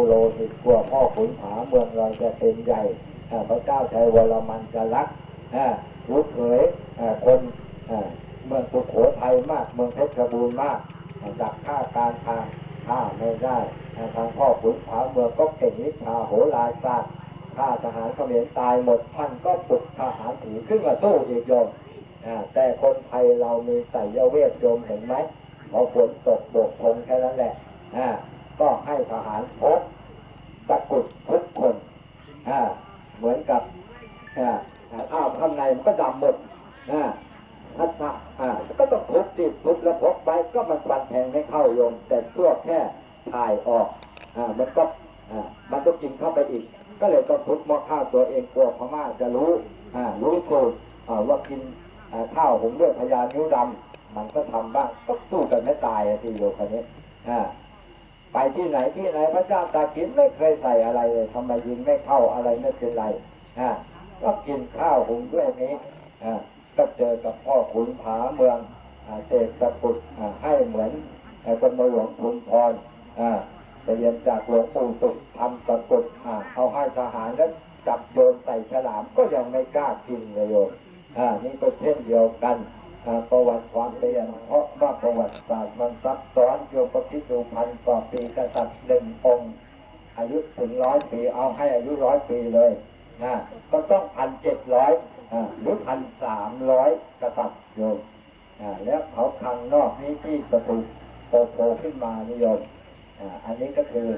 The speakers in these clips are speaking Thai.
ปุโรหิตกลัวพ่อขุนผาเมืองเราจะเป็นใหญ่พระเจ้าชัยวรมันจะรักอ่าลูกเขยคนเมืองสุโขทัยมาก เมืองเพชรบูรณ์มากอ่าจับฆ่าการทางฆ่าไม่ได้ทางพ่อขุนผาเมืองก็เก่งวิชาโหราศาสตร์ฆ่าทหารเขมรตายหมดท่านก็ปลุกทหารถือขึ้นมาสู้อีกโยมอ่าแต่คนไทยเรามีใส่ยาเวทโยมเห็นไหมพอฝนตกโบกธงแค่นั้นแหละ ก็ให้ทหารพกตะกุดทุกคนอ่าเหมือนกับแต่อ้าวข้างในมันก็ดำหมดอ่าทัศนะอ่าก็ต้องทุบติดทุบแล้วพกไปก็มันฟันแทงไม่เข้าโยมแต่เพื่อแค่ถ่ายออกอมันก็มันก็กินเข้าไปอีก ก็เลยต้องทุบหม้อข้าวตัวเองกลัวพม่าจะรู้อ่ารู้สูตรอ่าว่ากินอ่าข้าวผมด้วยพญานิ้วดำมันก็ทำบ้างก็สู้กันไม่ตายที่โยคนนี้อ่า ไปที่ไหนที่ไหนพระเจ้าตากินไม่เคยใส่อะไรเลยทำไมยิงไม่เข้าอะไรไม่เป็นไรอ่าก็กินข้าวหุงด้วยนี้อ่าก็เจอกับพ่อขุนผาเมืองอ่าเสกตะกุดอ่าให้เหมือนไอ้คนมหลวงทุนพรอ่าไปเรียนจากหลวงปู่สุขทำตะกุดอ่าเอาให้ทหารแล้วจับโยนใส่ฉลามก็ยังไม่กล้ากินเลยโยมอ่านี่ก็เช่นเดียวกัน อ่าประวัติความเป็นเพราะว่าประวัติศาสตร์มันซับซ้อนโยมก็คิดดูพันกว่าปีกษัตริย์หนึ่งองค์อายุถึงร้อยปีเอาให้อายุร้อยปีเลยนะก็ต้องพันเจ็ดร้อยหรือพันสามร้อยกษัตริย์โยมอ่าแล้วเขาทางนอกนี้ที่จะถูกโผล่โผล่ขึ้นมานิยมอ,อันนี้ก็คือ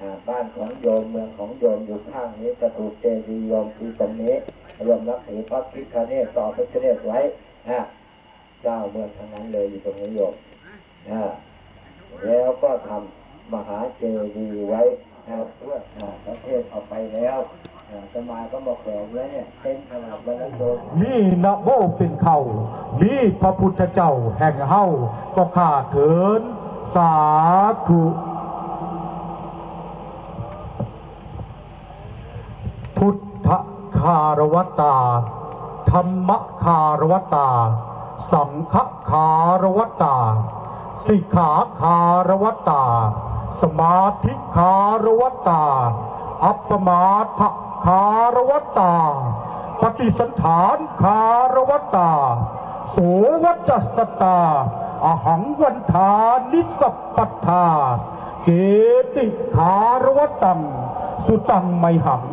อบ้านของโยมเมืองของโยมอยู่ข้างนี้จะถูกเจดีย์โยมที่ตรงนี้รวมรับถือพระพิฆเนศต่อพระพิฆเนศไว้นะ เจ้าเมืองทั้งนั้นเลยอยู่ตรงนี้โยมนะแล้วก็ทำมหาเจดีย์ไว้นะเพื่อนะประเทศเอาไปแล้วนะจะมาก็มาแขวนไว้เนี่ยเต็มขนาดวันนั้นโยมมีนะโมเป็นเขามีพระพุทธเจ้าแห่งเฮาก็ข้าเถินสาธุพุทธคารวตา ธรรมคารวตา สังฆคารวตา สิกขาคารวตา สมาธิคารวตา อัปปมาทคารวตา ปฏิสันฐานคารวตา โสวัจสตา อหังวันทานิสปปัทธาเกติคารวตัง สุตังไมหัง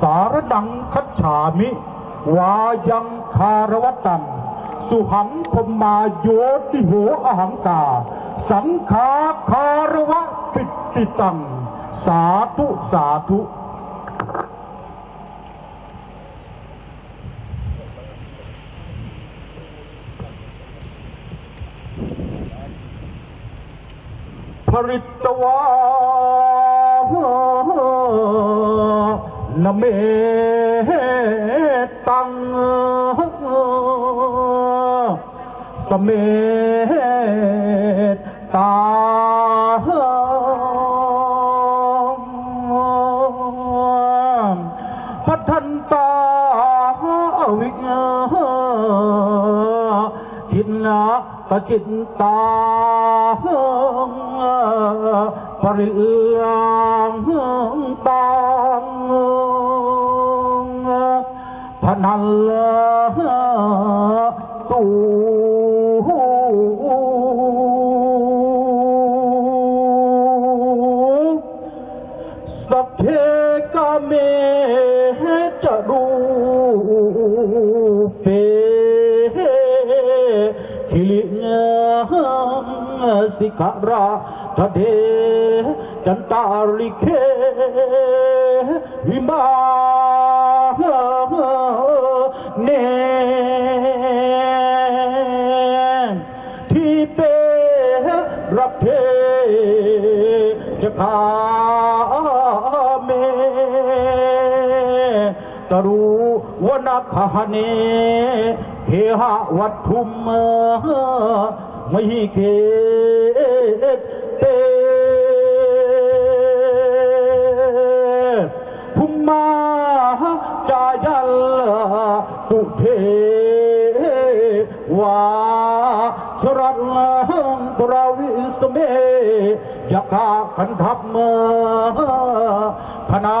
สารดังคัจฉามิ วายังคารวตัง สุหังพมมาโยติโหอหังกา สังขาคารวะปิติตัง สาธุสาธุผริตวานเมตัง สเมตาพัทันตาวิกทินะตจิตตาปริลังตังพนันตู เพกาเมจะรูเปคิลิงสิกขาราทะเทจันตาริเควิมาเนที่เปรับเทจะขา วนาคาเนเคหะวัตถุมมหิเคเตภุมมาจายัลตุเทวาชรัตตราวิสเมยกาขันทัพเมณา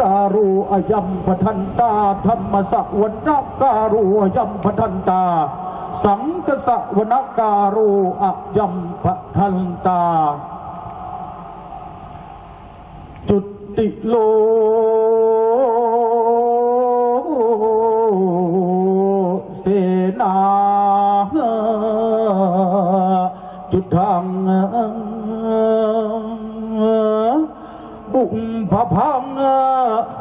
การูอยัมพทันตาธรรมสะวัณการูอยัมพทันตา สังกสะวนการูอยัมพทันตา จุติโลเสนาจุดทางบุมพระภา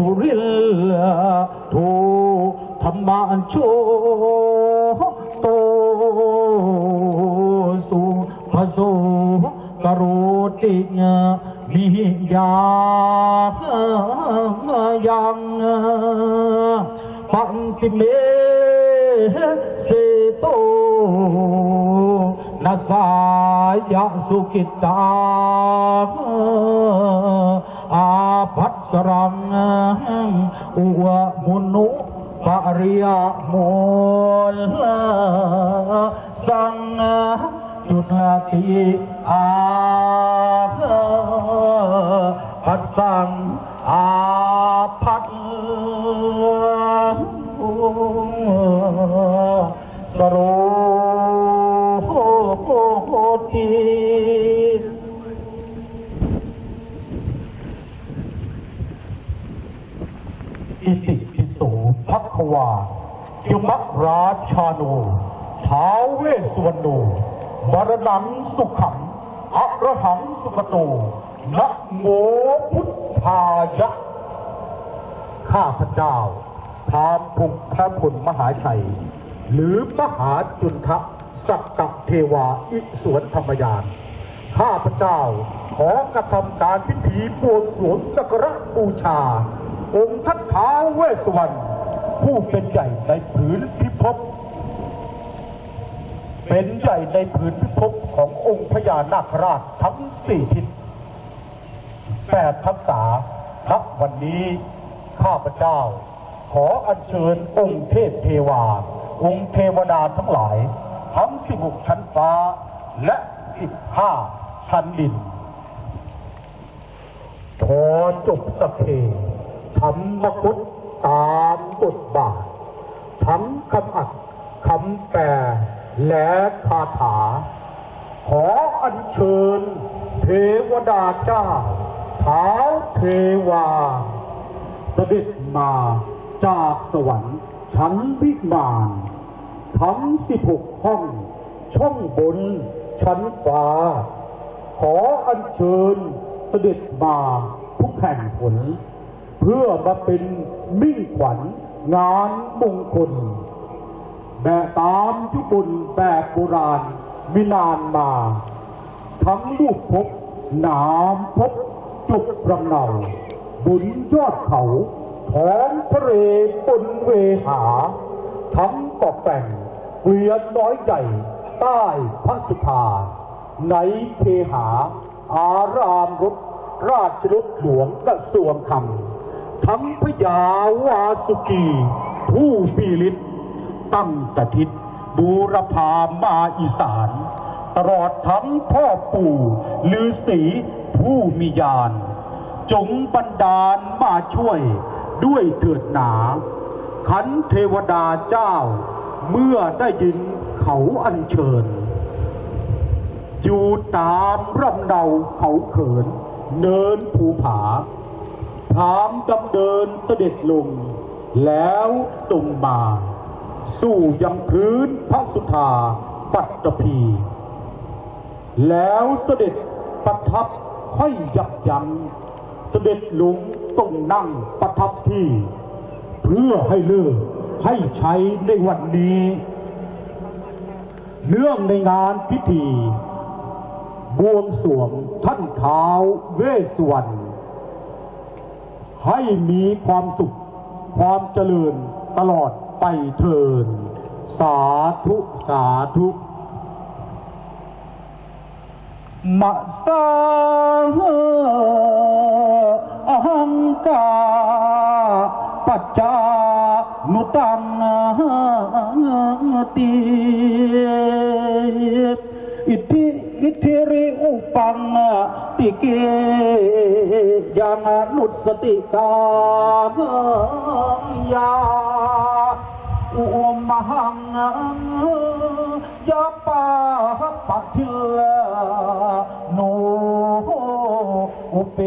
สุริลโทธรรมาโชโตสุภโสกโรติญมิยายังปังติเมเสโตนาสายาสุกิตาอา ภัสรังอุวมุนุปริยมุลสังจุลติอาพัสสังอาพัสสโรติ อิติปิโสภัควายมราชาโนท้าวเวสวรรณโนมรณังสุขังอระหังสุขโตนะโมพุทธายะ ข้าพเจ้าพรามพุงพระพลมหาชัย หรือมหาจุนทะสักกะเทวาอิสวนธรรมยาน ข้าพเจ้าขอกระทำการพิธีบวงสรวงสักการะบูชา องค์ท่านท้าวเวสสวรรณผู้เป็นใหญ่ในผืนพิภพเป็นใหญ่ในผืนพิภพขององค์พญานาคราชทั้งสี่ทิศแปดทักษาณวันนี้ข้าพเจ้า ขออัญเชิญองค์เทพเทวา องค์เทวดาทั้งหลาย ทั้งสิบหกชั้นฟ้าและสิบห้าชั้นดินขอจบสพเพ ธรรมคุตตามบทบาททั้งคำอัดคำแปลและคาถา ขออัญเชิญ เทวดาเจ้าเท้าวเทวา เสด็จมาจากสวรรค์ชั้นวิมานทั้งสิบหกห้อง ช่องบน ชั้นฟ้า ขออัญเชิญเสด็จมาทุกแห่งผล พื่อมาเป็นมิ่งขวัญงานมงคลแบบตามยุบุญแบบโบราณมินานมา ทั้งลูกพบหนามพบจุกรังเนาบุญยอดเขาท้องทะเลบนเวหา ทั้งกาะแก่งเกวียนน้อยใหญ่ใต้พระสุธาในเคหา อารามรถราชรถหลวงกระทรวงคำ ทั้งพญาวาสุกี ผู้มีฤทธิ์ตั้งแต่ทิศบูรพามาอีสาน ตลอดทั้งพ่อปู่ฤาษีผู้มีญาณจงบันดาลมาช่วยด้วยเถิดหนา ขันเทวดาเจ้า เมื่อได้ยินเขาอัญเชิญ อยู่ตามร่ำเนาเขาเขิน เนินภูผา ถามดำเดินเสด็จลง แล้วตรงมา สู่ยังพื้นพระสุธาปัตตภีแล้วเสด็จประทับค่อยยับยั้งเสด็จลงต้องนั่งประทับที่ เพื่อให้เลิกให้ใช้ในวันนี้เนื่องในงานพิธี บวงสรวงท่านเท้าวเวสสวรรณ ให้มีความสุข ความเจริญตลอดไปเทิน สาธุสาธุมะสาอหังกาปัจจานุตังติอิทธิอิทธิริอุปัง ติเกยังนุสติกายาอุมหังยาปาปะทิลโนอุเป